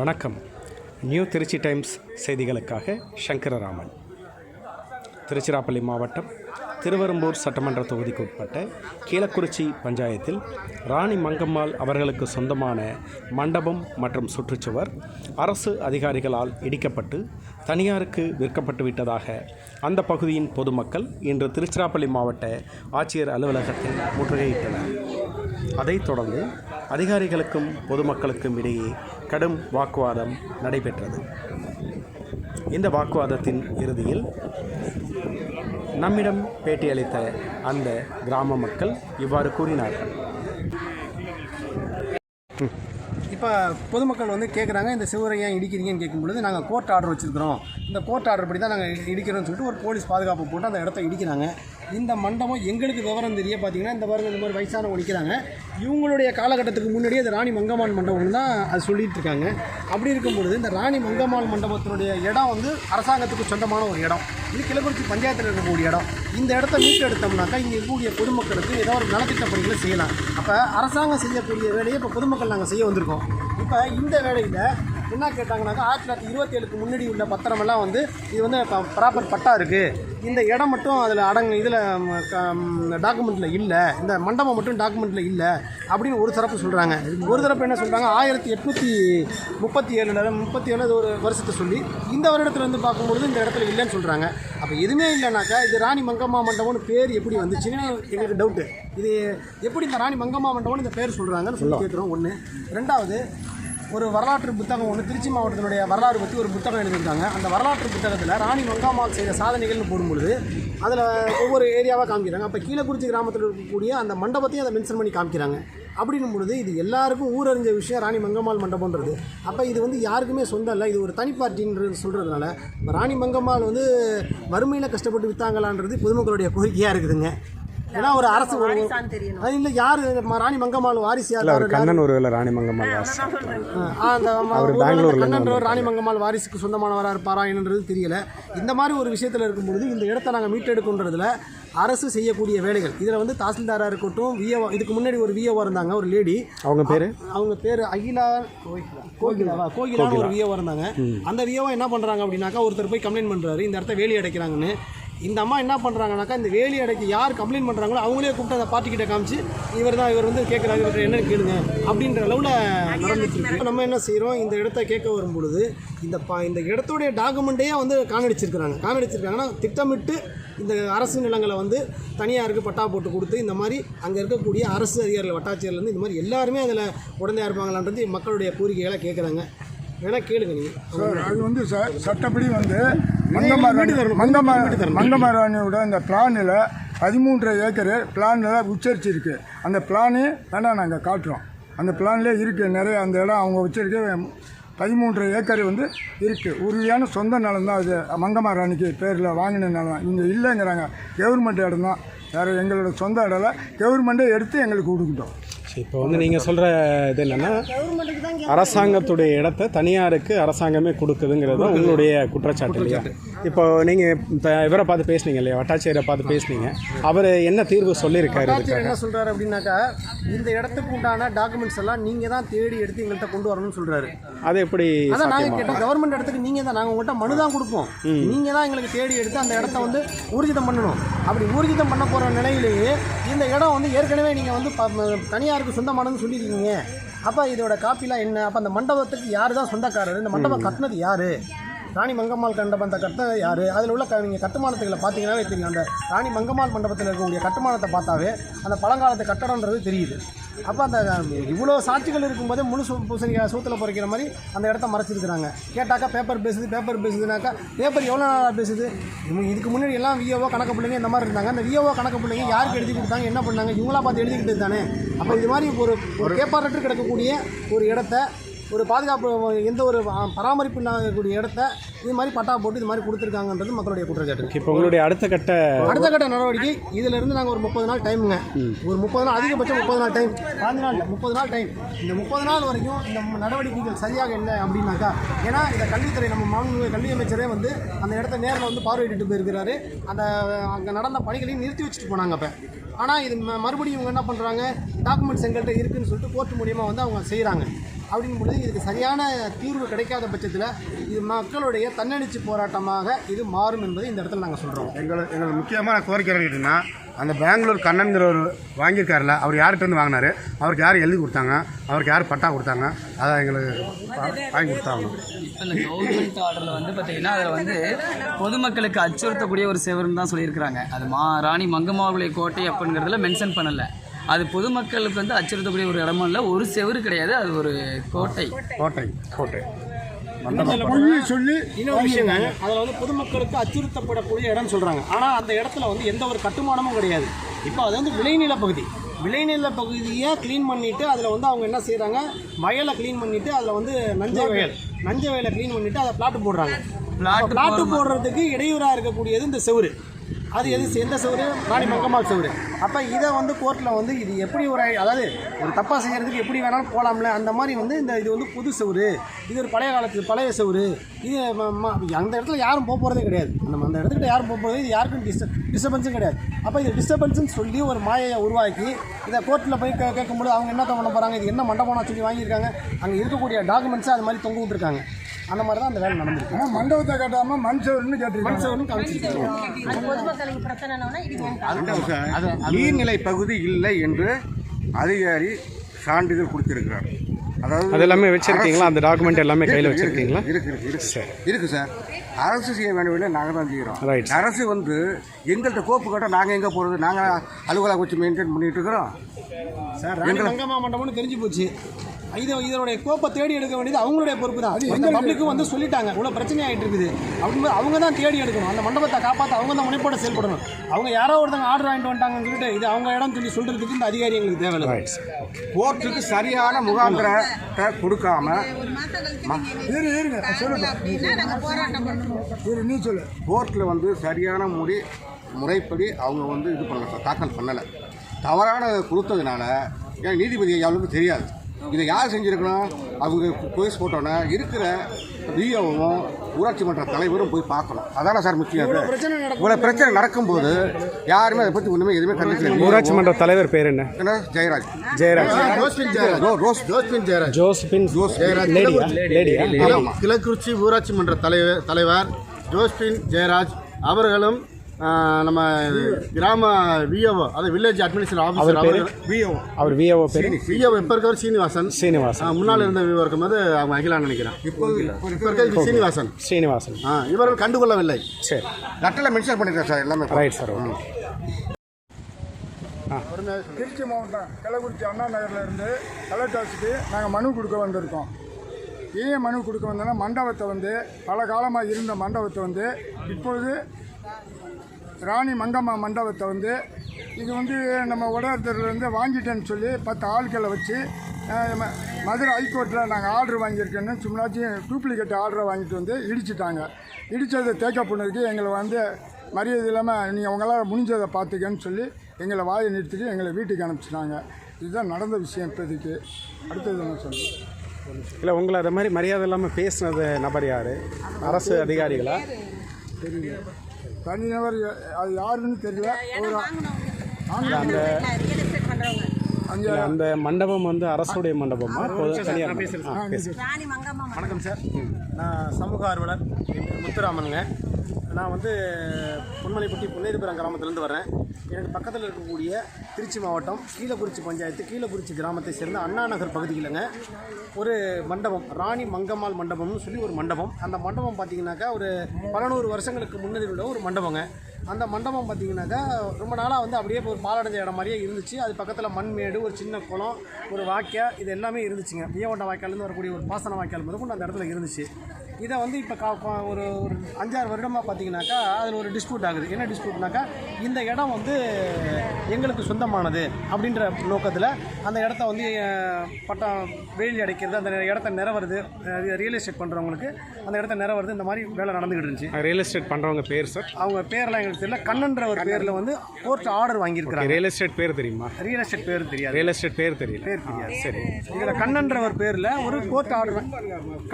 வணக்கம். New Trichy times செய்திகளுக்காக சங்கரராமன். திருச்சிராப்பள்ளி மாவட்டம் திருவெரும்பூர் சட்டமன்ற தொகுதிக்கு உட்பட்ட கீழக்குறிச்சி பஞ்சாயத்தில் ராணி மங்கம்மாள் அவர்களுக்கு சொந்தமான மண்டபம் மற்றும் சுற்றுச்சுவர் அரசு அதிகாரிகளால் இடிக்கப்பட்டு தனியாருக்கு விற்கப்பட்டு விட்டதாக அந்த பகுதியின் பொதுமக்கள் இன்று திருச்சிராப்பள்ளி மாவட்ட ஆட்சியர் அலுவலகத்தில் முற்றுகையிட்டனர். அதைத் தொடர்ந்து அதிகாரிகளுக்கும் பொதுமக்களுக்கும் இடையே கடும் வாக்குவாதம் நடைபெற்றது. இந்த வாக்குவாதத்தின் இறுதியில் நம்மிடம் பேட்டியளித்த அந்த கிராம மக்கள் இவ்வாறு கூறினார்கள். இப்போ பொதுமக்கள் வந்து கேட்குறாங்க இந்த சிவரை ஏன் இடிக்கிறீங்கன்னு கேட்கும்பொழுது நாங்கள் கோர்ட் ஆர்டர் வச்சுருக்கிறோம். இந்த கோர்ட் ஆர்டர் படி தான் நாங்கள் இடிக்கிறோம்னு சொல்லிட்டு ஒரு போலீஸ் பாதுகாப்பு போட்டு அந்த இடத்த இடிக்கிறாங்க. இந்த மண்டபம் எங்களுக்கு விவரம் தெரிய பார்த்தீங்கன்னா இந்த பாருங்க இந்த மாதிரி வயசானவங்க நிற்கிறாங்க இவங்களுடைய காலகட்டத்துக்கு முன்னாடியே இந்த ராணி மங்கம்மாள் மண்டபம்னு தான் அது சொல்லிட்டு இருக்காங்க. அப்படி இருக்கும் பொழுது இந்த ராணி மங்கம்மாள் மண்டபத்தினுடைய இடம் வந்து அரசாங்கத்துக்கு சொந்தமான ஒரு இடம். இது கிளக்குறிச்சி பஞ்சாயத்தில் இருக்கக்கூடிய இடம். இந்த இடத்த மீட்டெடுத்தோம்னாக்கா இங்கே இருக்கக்கூடிய பொதுமக்களுக்கு ஏதோ ஒரு நலத்திட்ட பணிகளை செய்யலாம். அப்போ அரசாங்கம் செய்யக்கூடிய வேலையை இப்போ பொதுமக்கள் நாங்கள் செய்ய வந்திருக்கோம். இப்போ இந்த வேலையில் என்ன கேட்டாங்கனாக்கா ஆயிரத்தி தொள்ளாயிரத்தி இருபத்தி ஏழுக்கு முன்னாடி உள்ள பத்திரமெல்லாம் வந்து இது வந்து ப்ராப்பர் பட்டா இருக்குது இந்த இடம் மட்டும் அதில் அடங்கு இதில் டாக்குமெண்ட்டில் இல்லை. இந்த மண்டபம் மட்டும் டாக்குமெண்ட்டில் இல்லை அப்படின்னு ஒரு தரப்பு சொல்கிறாங்க ஒரு தரப்பு என்ன சொல்கிறாங்க ஆயிரத்தி எட்நூற்றி முப்பத்தி ஏழில் முப்பத்தி ஏழு ஒரு வருஷத்தை சொல்லி இந்த வருடத்துல இருந்து பார்க்கும்பொழுது இந்த இடத்துல இல்லைன்னு சொல்கிறாங்க அப்போ எதுவுமே இல்லைனாக்கா இது ராணி மங்கம்மா மண்டபம்னு பேர் எப்படி வந்துச்சுன்னு எங்களுக்கு டவுட்டு இது எப்படி இந்த ராணி மங்கம்மா மண்டபம்னு இந்த பேர் சொல்கிறாங்கன்னு சொல்லி கேட்குறோம் ஒன்று ரெண்டாவது ஒரு வரலாற்று புத்தகம் ஒன்று திருச்சி மாவட்டத்தினுடைய வரலாறு பற்றி ஒரு புத்தகம் எழுதியிருக்காங்க. அந்த வரலாற்று புத்தகத்தில் ராணி மங்காமால் செய்த சாதனைகள்னு போடும்பொழுது அதில் ஒவ்வொரு ஏரியாவாக காமிக்கிறாங்க. அப்போ கீழக்குறிச்சி கிராமத்தில் இருக்கக்கூடிய அந்த மண்டபத்தையும் அதை மென்ஷன் பண்ணி காமிக்கிறாங்க. அப்படின்னும் பொழுது இது எல்லாருக்கும் ஊரறிஞ்ச விஷயம் ராணி மங்கம்மாள் மண்டபம்ன்றது. அப்போ இது வந்து யாருக்குமே சொந்தம் இல்லை. இது ஒரு தனி பார்ட்டின்றது சொல்கிறதுனால இப்போ ராணி மங்கம்மாள் வந்து வறுமையில் கஷ்டப்பட்டு விற்றாங்களான்றது பொதுமக்களுடைய கோரிக்கையாக இருக்குதுங்க. ஏன்னா ஒரு அரசு ஒரு அது இல்லை யார் ராணி மங்கம்மாள் வாரிசு யார் அவர் கண்ணன் ஒருவேளை ராணி மங்கம்மாள் அந்த கண்ணன் ராணி மங்கம்மாள் வாரிசுக்கு சொந்தமானவராக இருப்பாரா என்னன்றது தெரியல. இந்த மாதிரி ஒரு விஷயத்தில் இருக்கும்பொழுது இந்த இடத்த நாங்கள் மீட்டெடுக்குன்றதுல அரசு செய்யக்கூடிய வேலைகள். இதில் வந்து தாசில்தாராக இருக்கட்டும் விஏஓ இதுக்கு முன்னாடி ஒரு விஏஓ இருந்தாங்க ஒரு லேடி அவங்க பேர்? அவங்க பேர் அகிலா கோகிலாவா? கோகிலான்னு ஒரு விஏஓ இருந்தாங்க. அந்த விஏஓ என்ன பண்ணுறாங்க அப்படின்னாக்கா ஒருத்தர் போய் கம்ப்ளைண்ட் பண்ணுறாரு இந்த இடத்த வேலி அடைக்கிறாங்கன்னு. இந்த அம்மா என்ன பண்ணுறாங்கனாக்கா இந்த வேலி அடைக்கு யார் கம்ப்ளைண்ட் பண்ணுறாங்களோ அவங்களே கூப்பிட்டு அந்த பார்ட்டி காமிச்சு இவர் தான் இவர் வந்து கேட்குறாரு இவர் என்னன்னு கேளுங்க அப்படின்ற அளவில் நடந்துச்சு. இப்போ நம்ம என்ன செய்கிறோம் இந்த இடத்த கேட்க வரும்பொழுது இந்த பா இந்த இடத்துடைய டாக்குமெண்ட்டையே வந்து காணடிச்சிருக்கிறாங்க. காணடிச்சிருக்காங்கன்னா திட்டமிட்டு இந்த அரசு நிலங்களை வந்து தனியாருக்கு பட்டா போட்டு கொடுத்து இந்த மாதிரி அங்கே இருக்கக்கூடிய அரசு அதிகாரிகள் வட்டாட்சியர்லேருந்து இந்த மாதிரி எல்லாருமே அதில் உடனே இருப்பாங்களான்றது மக்களுடைய கோரிக்கைகளை கேட்குறாங்க வேணால் கேளுங்க நீங்கள் அது வந்து ச சட்டப்படி வந்து மங்கமராணியோட இந்த பிளானில் பதிமூன்றரை ஏக்கர் பிளானில் உச்சரிச்சிருக்கு. அந்த பிளானு வேணால் நாங்கள் காட்டுறோம். அந்த பிளான்லேயே இருக்குது நிறைய அந்த இடம் அவங்க வச்சிருக்க பதிமூன்றரை ஏக்கர் வந்து இருக்குது உறுதியான சொந்த நிலம் தான் அது. மங்கமராணிக்கு பேரில் வாங்கின நிலம். இங்கே இல்லைங்கிறாங்க. கவர்மெண்ட் இடம் தான். வேறு எங்களோட சொந்த இடம் இல்லை. கவர்மெண்ட்டே எடுத்து எங்களுக்கு கொடுக்கட்டும். இப்போ வந்து நீங்கள் சொல்கிற இது என்னென்னா அரசாங்கத்துடைய இடத்த தனியாருக்கு அரசாங்கமே கொடுக்குதுங்கிறது தான் உங்களுடைய குற்றச்சாட்டு இல்லையா? இப்போ நீங்கள் இப்போ இவரை பார்த்து பேசுனீங்க இல்லையா? வட்டாட்சியரை பார்த்து பேசுனீங்க. அவர் என்ன தீர்வு சொல்லியிருக்காரு என்ன சொல்றாரு அப்படின்னாக்கா இந்த இடத்துக்கு உண்டான டாக்குமெண்ட்ஸ் எல்லாம் நீங்க தான் தேடி எடுத்து எங்கள்கிட்ட கொண்டு வரணும்னு சொல்றாரு. அது எப்படி அதான் நாங்க சாத்தியமா? கேட்டோம் கவர்மெண்ட் இடத்துக்கு நீங்க தான் நாங்க உங்கள்கிட்ட மனு தான் கொடுப்போம். நீங்க தான் எங்களுக்கு தேடி எடுத்து அந்த இடத்த வந்து ஊர்ஜிதம் பண்ணணும். அப்படி ஊர்ஜிதம் பண்ண போற நிலையிலேயே இந்த இடம் வந்து ஏற்கனவே நீங்க வந்து ப- தனியாருக்கு சொந்தமானதுன்னு சொல்லியிருக்கீங்க? அப்ப இதோட காப்பிலாம் என்ன? அப்ப அந்த மண்டபத்துக்கு யார் தான் சொந்தக்காரர்? இந்த மண்டபம் கட்டினது யாரு? ராணி மங்கம்மாள் மண்டபத்தை கட்டினது யார்? அதில் உள்ள க நீங்கள் கட்டுமானத்துகளை பார்த்தீங்கன்னாவே தெரியும். அந்த ராணி மங்கம்மாள் மண்டபத்தில் இருக்கக்கூடிய கட்டுமானத்தை பார்த்தாவே அந்த பழங்காலத்து கட்டடன்றது தெரியுது. அப்போ அந்த இவ்வளோ சாட்சிகள் இருக்கும்போதே முழு சூ பூசணிக்காய் சூத்தில் பொறிக்கிற மாதிரி அந்த இடத்த மறைச்சிருக்கிறாங்க. கேட்டாக்கா பேப்பர் பேசுது பேப்பர் பேசுதுனாக்கா பேப்பர் எவ்வளோ நாளாக பேசுது இதுக்கு முன்னாடி எல்லாம் விஓஓ கணக்கு பிள்ளைங்க இந்த மாதிரி இருந்தாங்க. அந்த விஓஓ கணக்கு பிள்ளைங்க யாருக்கு எழுதி கொடுத்தாங்க என்ன பண்ணாங்க? இவங்களா பார்த்து எழுதிக்கிட்டு தானே? அப்போ இது மாதிரி ஒரு ஒரு பேப்பர் கிடக்கக்கூடிய ஒரு இடத்த ஒரு பாதுகாப்பு எந்த ஒரு பராமரிப்பு இல்லாதக்கூடிய இடத்த இது மாதிரி பட்டா போட்டு இது மாதிரி கொடுத்துருக்காங்கன்றது மக்களுடைய குற்றச்சாட்டு. இப்போ உங்களுடைய அடுத்த கட்ட அடுத்த கட்ட நடவடிக்கை இதுல இருந்து நாங்கள் ஒரு முப்பது நாள் டைமுங்க. ஒரு முப்பது நாள் அதிகபட்சம் முப்பது நாள் டைம். பாஞ்சு நாள் முப்பது நாள் டைம். இந்த முப்பது நாள் வரைக்கும் இந்த நடவடிக்கைகள் சரியாக இல்லை அப்படின்னாக்கா ஏன்னா இந்த கல்வித்துறை நம்ம மாண்புமிகு கல்வி அமைச்சரே வந்து அந்த இடத்த நேரில் வந்து பார்வையிட்டு போயிருக்கிறாரு. அந்த அங்கே நடந்த பணிகளையும் நிறுத்தி வச்சுட்டு போனாங்க அப்போ. ஆனால் இது மறுபடியும் இவங்க என்ன பண்ணுறாங்க டாக்குமெண்ட்ஸ் எங்கள்கிட்ட இருக்குன்னு சொல்லிட்டு கோர்ட் மூலியமாக வந்து அவங்க செய்கிறாங்க அப்படிங்கும் பொழுது இதுக்கு சரியான தீர்வு கிடைக்காத பட்சத்தில் இது மக்களுடைய தன்னெழுச்சி போராட்டமாக இது மாறும் என்பதை இந்த இடத்துல நாங்கள் சொல்கிறோம் எங்களை எங்களுக்கு முக்கியமான கோரிக்கை என்னன்னா அந்த பெங்களூர் கண்ணன்கிறவர் வாங்கியிருக்காருல அவர் யார்கிட்ட இருந்து வாங்கினாரு? அவருக்கு யார் எழுதி கொடுத்தாங்க? அவருக்கு யார் பட்டா கொடுத்தாங்க? அதை எங்களுக்கு வாங்கி கொடுத்தாங்க. இப்போ இந்த கவர்மெண்ட் ஆர்டரில் வந்து பார்த்தீங்கன்னா அதில் வந்து பொதுமக்களுக்கு அச்சுறுத்தக்கூடிய ஒரு செவருன்னு தான் சொல்லியிருக்கிறாங்க. அது மா ராணி மங்கம்மாவுடைய கோட்டை அப்படிங்கிறதுல மென்ஷன் பண்ணலை. அது பொதுமக்களுக்கு வந்து அச்சுறுத்தக்கூடிய ஒரு இடமும் இல்லை. ஒரு செவரு கிடையாது. அது ஒரு கோட்டை. கோட்டை. கோட்டை. பொய்யை சொல்லி இன்னொரு விஷயங்க அதில் வந்து பொதுமக்களுக்கு அச்சுறுத்தப்படக்கூடிய இடம்னு சொல்கிறாங்க ஆனால் அந்த இடத்துல வந்து எந்த ஒரு கட்டுமானமும் கிடையாது. இப்போ அது வந்து விளைநில பகுதி. விளைநில பகுதியை க்ளீன் பண்ணிவிட்டு அதில் வந்து அவங்க என்ன செய்கிறாங்க வயலை க்ளீன் பண்ணிவிட்டு அதில் வந்து நஞ்சை வயல் நஞ்சை வயலை க்ளீன் பண்ணிவிட்டு அதை பிளாட்டு போடுறாங்க. பிளாட் பிளாட்டு போடுறதுக்கு இடையூறாக இருக்கக்கூடியது இந்த செவுரு. அது எது எந்த சவுறு ராணி மங்கம்மாள் செவுரு. அப்போ இதை வந்து கோர்ட்டில் வந்து இது எப்படி ஒரு அதாவது ஒரு தப்பாக செய்கிறதுக்கு எப்படி வேணாலும் போகலாம்ல அந்த மாதிரி வந்து இந்த இது வந்து புது செவுரு. இது ஒரு பழைய காலத்து பழைய செவுரு. இது அந்த இடத்துல யாரும் போக போகிறதே கிடையாது. நம்ம அந்த இடத்துக்கிட்ட யாரும் போக போகிறது இது யாருக்கும் டிஸ்ட டிஸ்டர்பன்ஸும் கிடையாது. அப்போ இது டிஸ்டர்பன்ஸ்னு சொல்லி ஒரு மாயையை உருவாக்கி இதை கோர்ட்டில் போய் கே கேட்கும்போது அவங்க என்ன பண்ண போகிறாங்க இது என்ன மண்டபம்னா சொல்லி வாங்கியிருக்காங்க அங்கே இருக்கக்கூடிய டாக்குமெண்ட்ஸை அது மாதிரி தொங்க விட்டுருக்காங்க. அந்த மாதிரி தான் அந்த வேலை நடந்திருக்கு. ஆனால் மண்டபத்தை கட்டாமல் மண் காமிச்சிருக்காங்க அது பொதுமக்களுக்கு பிரச்சனைனா இடிங்க நீர்நிலை பகுதி இல்லை என்று அதிகாரி சான்றிதழ் கொடுத்திருக்கிறார். அதாவது அது எல்லாமே வச்சிருக்கீங்களா? அந்த டாக்குமெண்ட் எல்லாமே கையில் வச்சிருக்கீங்களா? இருக்கு இருக்கு இருக்கு. சார். இருக்கு சார் அரசு செய்ய வேண்டிய நாங்கள் தான் செய்கிறோம் Right. அரசு வந்து எங்கள்கிட்ட கோப்பு கேட்டால் நாங்கள் எங்கே போகிறது நாங்கள் அலுவலகம் வச்சு மெயின்டைன் பண்ணிட்டு இருக்கிறோம். சார் மங்கம்மா மண்டபம்னு தெரிஞ்சு போச்சு. இது இதனுடைய கோப்பை தேடி எடுக்க வேண்டியது அவங்களுடைய பொறுப்பு தான். அந்த பப்ளிக்கும் வந்து சொல்லிட்டாங்க. இவ்வளோ பிரச்சனை ஆகிட்டு இருக்குது அப்படிங்கும்போது அவங்க தான் தேடி எடுக்கணும். அந்த மண்டபத்தை காப்பாற்ற அவங்க தான் முனைப்போட செயல்படணும். அவங்க யாரோ ஒருத்தங்க ஆர்டர் வாங்கிட்டு வந்துட்டாங்கன்னு சொல்லிட்டு இது அவங்க இடம் சொல்லி சொல்றதுக்கு இந்த அதிகாரி எங்களுக்கு தேவையில்லை. கோர்ட்டுக்கு சரியான முகாந்திரத்தை கொடுக்காம அப்படின்னா நீ சொல்லு. கோர்ட்டில் வந்து சரியான முடி முறைப்படி அவங்க வந்து இது பண்ணல தாக்கல் பண்ணலை. தவறான கொடுத்ததுனால ஏன் நீதிபதி அவளுக்கு தெரியாது. இதை யார் செஞ்சுருக்கணும்? அவங்க போய் போட்டோன்னே இருக்கிற விஓவும் ஊராட்சி மன்ற தலைவரும் போய் பார்க்கணும். அதான சார் முக்கியம் அது. பிரச்சனை நடக்கும் இவ்வளோ பிரச்சனை நடக்கும்போது யாருமே அதை பற்றி ஒன்றுமே எதுவுமே கண்டிச்சு ஊராட்சி மன்ற தலைவர் பேர் என்ன? என்ன? ஜெயராஜ். ஜெயராஜ். ஜெயராஜ். ஜோஸ்பின் ஜெயராஜ். ஜோஸ்பின் லேடியா? லேடியா? கிழ- கிழக்குறிச்சி ஊராட்சி மன்ற தலைவர் தலைவர் ஜோஸ்பின் ஜெயராஜ் அவர்களும் நம்ம கிராம விஓஓ அது வில்லேஜ் அட்மினிஸ்ட்ரேஷன் ஆஃபீஸர்? அவர் விஓ அவர் விஏஓ பேர்? விஓ இப்போ இருக்கவர் சீனிவாசன். சீனிவாசன். ஆ, முன்னால் இருந்த விஓ இருக்கும்போது அவங்க அகிலான்னு நினைக்கிறேன். இப்போ இருக்க சீனிவாசன். ஸ்ரீனிவாசன் ஆ, இவர்கள் கண்டுகொள்ளவில்லை. சரி. லெட்டரில் மென்ஷன் பண்ணிருக்கேன் சார் எல்லாமே. ரைட் சார் ஓகே திருச்சி மாவட்டம் கள்ளக்குறிச்சி அண்ணா நகரில் இருந்து கலெக்டர் ஆஃபீஸுக்கு நாங்கள் மனு கொடுக்க வந்திருக்கோம். ஏன் மனு கொடுக்க வந்தோன்னா மண்டபத்தை வந்து பல காலமாக இருந்த மண்டபத்தை வந்து இப்பொழுது ராணி மங்கம்மா மண்டபத்தை வந்து இது வந்து நம்ம உடற்தர்லேருந்து வாங்கிட்டேன்னு சொல்லி பத்து ஆட்களை வச்சு மதுரை ஹைகோர்ட்டில் நாங்கள் ஆர்டர் வாங்கியிருக்கேன்னு சும்மாச்சும் டூப்ளிகேட் ஆர்டரை வாங்கிட்டு வந்து இடிச்சிட்டாங்க. இடித்ததை தேக்க பண்ணதுக்கு எங்களை வந்து மரியாதை இல்லாமல் நீங்கள் அவங்களால முடிஞ்சதை பார்த்துக்கன்னு சொல்லி எங்களை வாயை நிறுத்திட்டு எங்களை வீட்டுக்கு அனுப்பிச்சிட்டாங்க. இதுதான் நடந்த விஷயம் இப்போதைக்கு அடுத்தது என்ன சொல்லுங்கள் இல்லை உங்களை அது மாதிரி மரியாதை இல்லாமல் பேசுனது நபர் யார்? அரசு அதிகாரிகளா? தனிநபர் அது யாருன்னு தெரியல. ஒரு இல்ல, அந்த மண்டபம் வந்து அரசுடைய மண்டபமா? தனியார். வணக்கம் சார். நான் சமூக ஆர்வலர். முத்துராமனுங்க. நான் வந்து பொன்மலைப்பட்டி புன்னேரிபுரம் கிராமத்துலேருந்து வரேன் எனக்கு பக்கத்தில் இருக்கக்கூடிய திருச்சி மாவட்டம் கீழக்குறிச்சி பஞ்சாயத்து கீழக்குறிச்சி கிராமத்தை சேர்ந்த அண்ணா நகர் பகுதியிலங்க. ஒரு மண்டபம் ராணி மங்கம்மாள் மண்டபம்னு சொல்லி ஒரு மண்டபம். அந்த மண்டபம் பார்த்தீங்கன்னாக்கா ஒரு பலநூறு வருஷங்களுக்கு முன்னாடி உள்ள ஒரு மண்டபங்க. அந்த மண்டபம் பார்த்தீங்கன்னாக்கா ரொம்ப நாளாக வந்து அப்படியே ஒரு பாலடைஞ்ச இடம் மாதிரியே இருந்துச்சு. அது பக்கத்தில் மண்மேடு ஒரு சின்ன குளம் ஒரு வாய்க்கா இது எல்லாமே இருந்துச்சுங்க. பியவட்ட வாய்க்கால்லேருந்து வரக்கூடிய ஒரு பாசன வாய்க்கால் முதற்கொண்டு அந்த இடத்துல இருந்துச்சு. இதை வந்து இப்போ ஒரு ஒரு அஞ்சாறு வருடமாக பார்த்தீங்கன்னாக்கா அதில் ஒரு டிஸ்பியூட் ஆகுது. என்ன டிஸ்பியூட்னாக்கா இந்த இடம் வந்து எங்களுக்கு சொந்தமானது அப்படின்ற நோக்கத்தில் அந்த இடத்த வந்து பட்டம் வேலி அடைக்கிறது அந்த இடத்த நிறவருது ரியல் எஸ்டேட் பண்ணுறவங்களுக்கு அந்த இடத்த நிறவருது இந்த மாதிரி வேலை நடந்துக்கிட்டு இருந்துச்சு. ரியல் எஸ்டேட் பண்ணுறவங்க பேர் சார் அவங்க பேர்லாம் எங்களுக்கு தெரியல. கண்ணன்ற ஒரு பேரில் வந்து கோர்ட் ஆர்டர் வாங்கியிருக்கிறாங்க. ரியல் எஸ்டேட் பேர் தெரியுமா? ரியல் எஸ்டேட் பேர் தெரியாது. ரியல் எஸ்டேட் பேர் தெரியல. பேர் தெரியாது. சரி. இதில் கண்ணன்ற ஒரு பேரில் ஒரு கோர்ட் ஆர்டர்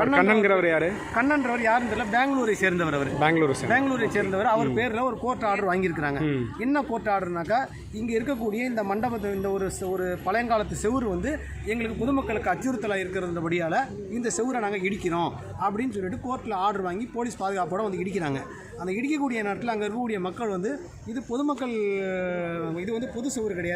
கண்ணன்கிறவர் யாரு? கண்ணன்றவர் யாருன்னு தெரியல பெங்களூரை சேர்ந்தவர் அவர். பெங்களூர் பெங்களூரை சேர்ந்தவர். அவர் பேரில் ஒரு கோர்ட் ஆர்டர் வாங்கியிருக்கிறாங்க. என்ன கோர்ட் ஆர்டர்னாக்கா இங்கே இருக்கக்கூடிய இந்த மண்டபத்தை இந்த ஒரு ஒரு பழையங்காலத்து செவுரு வந்து எங்களுக்கு பொதுமக்களுக்கு அச்சுறுத்தலாக இருக்கிறதுபடியால் இந்த செவுரை நாங்கள் இடிக்கிறோம் அப்படின்னு சொல்லிட்டு கோர்ட்டில் ஆர்டர் வாங்கி போலீஸ் பாதுகாப்போட வந்து இடிக்கிறாங்க. அந்த இடிக்கக்கூடிய நேரத்தில் அங்கே இருக்கக்கூடிய மக்கள் வந்து இது பொதுமக்கள் இது வந்து பொது செவுரு கிடையாது.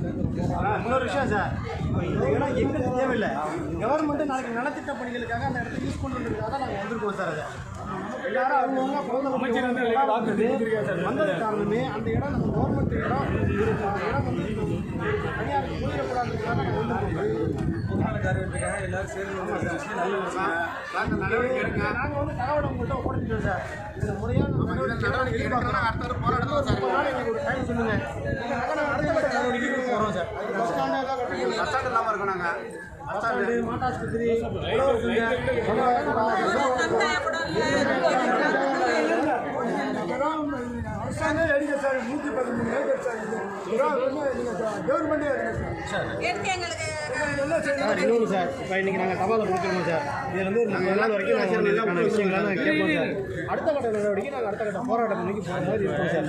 இன்னொரு விஷயம் சார் இந்த இடம் எங்களுக்கு தேவையில்லை. கவர்மெண்ட் நாளைக்கு நலத்திட்ட பணிகளுக்காக அந்த இடத்த யூஸ் பண்ணுறதுக்காக தான் நாங்கள் வந்திருக்கோம் சார் அதை. எல்லாரும் அவங்கவுங்க பிறந்த அமைச்சர் வந்து வந்தது காரணமே அந்த இடம் நம்ம கவர்மெண்ட் இடம் இடம் வந்து தனியாருக்கு போயிடக்கூடாதுக்காக நாங்கள் வந்திருக்கோம் நாங்கள் வந்து தகவல் உங்கள்கிட்ட ஒப்படைச்சிட்டோம் சார் இந்த முறையான நடவடிக்கை எடுக்கணும். அடுத்த நாள் எங்களுக்கு ஒரு டைம் சொல்லுங்க இந்த நகர அடுத்த கட்ட நடவடிக்கைக்கு போகிறோம் சார் பஸ் ஸ்டாண்ட் இல்லாமல் இருக்கோம் நாங்கள் பஸ் ஸ்டாண்டு. மாட்டாஸ்பத்திரி நூற்றி பதிமூணு ஏக்கர் சார் சார். இன்னொரு சார். இப்போ நாங்கள் தபாலில் கொடுத்துருவோம் சார். இதில் வந்து வரைக்கும் நாங்கள் விஷயங்களை நாங்கள் கேட்போம் சார். அடுத்த கட்ட நடவடிக்கை நாங்கள் அடுத்த கட்ட போராட்டம் நோக்கி போகிற மாதிரி இருக்கோம் சார்.